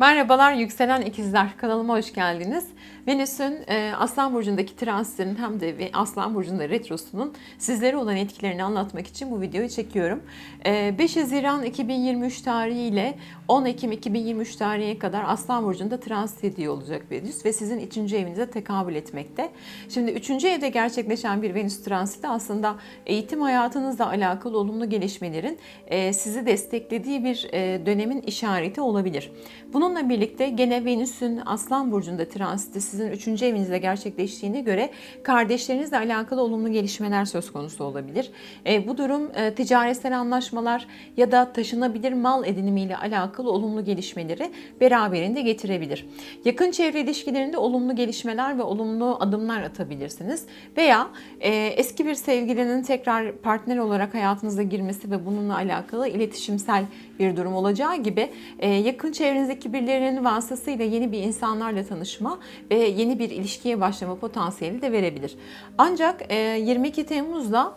Merhabalar yükselen ikizler kanalıma hoş geldiniz. Venüs'ün e, Aslan Burcu'ndaki transitinin hem de Aslan Burcu'nda retrosunun sizlere olan etkilerini anlatmak için bu videoyu çekiyorum. E, 5 Haziran 2023 tarihi ile 10 Ekim 2023 tarihine kadar Aslan Burcu'nda transit ediyor olacak Venüs ve sizin 3. evinize tekabül etmekte. Şimdi 3. evde gerçekleşen bir Venüs transiti aslında eğitim hayatınızla alakalı olumlu gelişmelerin e, sizi desteklediği bir e, dönemin işareti olabilir. Bununla birlikte gene Venüs'ün Aslan Burcu'nda transiti sizin 3. evinizde gerçekleştiğine göre kardeşlerinizle alakalı olumlu gelişmeler söz konusu olabilir. E, bu durum e, ticaretsel anlaşmalar ya da taşınabilir mal edinimiyle alakalı olumlu gelişmeleri beraberinde getirebilir. Yakın çevre ilişkilerinde olumlu gelişmeler ve olumlu adımlar atabilirsiniz. Veya e, eski bir sevgilinin tekrar partner olarak hayatınıza girmesi ve bununla alakalı iletişimsel bir durum olacağı gibi e, yakın çevrenizdeki birilerinin vasıtasıyla yeni bir insanlarla tanışma ve yeni bir ilişkiye başlama potansiyeli de verebilir. Ancak e, 22 Temmuz'da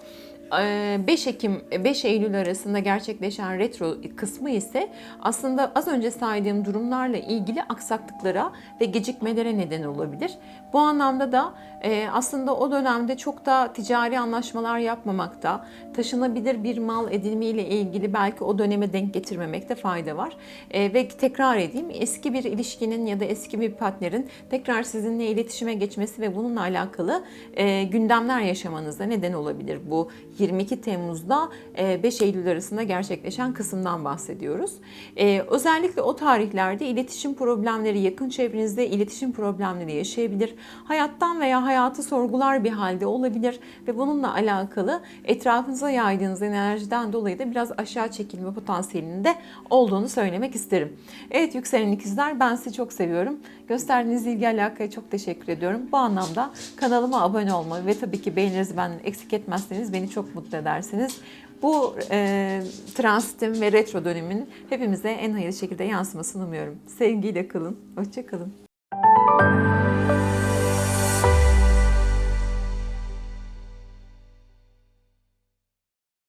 5 Ekim 5 Eylül arasında gerçekleşen retro kısmı ise aslında az önce saydığım durumlarla ilgili aksaklıklara ve gecikmelere neden olabilir. Bu anlamda da aslında o dönemde çok da ticari anlaşmalar yapmamakta, taşınabilir bir mal edinimiyle ilgili belki o döneme denk getirmemekte fayda var. Ve tekrar edeyim eski bir ilişkinin ya da eski bir partnerin tekrar sizinle iletişime geçmesi ve bununla alakalı gündemler yaşamanıza neden olabilir. Bu 22 Temmuz'da e, 5 Eylül arasında gerçekleşen kısımdan bahsediyoruz. E, özellikle o tarihlerde iletişim problemleri, yakın çevrenizde iletişim problemleri yaşayabilir. Hayattan veya hayatı sorgular bir halde olabilir ve bununla alakalı etrafınıza yaydığınız enerjiden dolayı da biraz aşağı çekilme potansiyelinde olduğunu söylemek isterim. Evet yükselen ikizler ben sizi çok seviyorum. Gösterdiğiniz ilgi alakaya çok teşekkür ediyorum. Bu anlamda kanalıma abone olmayı ve tabii ki beğeninizi benden eksik etmezseniz beni çok mutlu edersiniz. Bu e, transitin ve retro dönemin hepimize en hayırlı şekilde yansımasını umuyorum. Sevgiyle kalın. Hoşçakalın.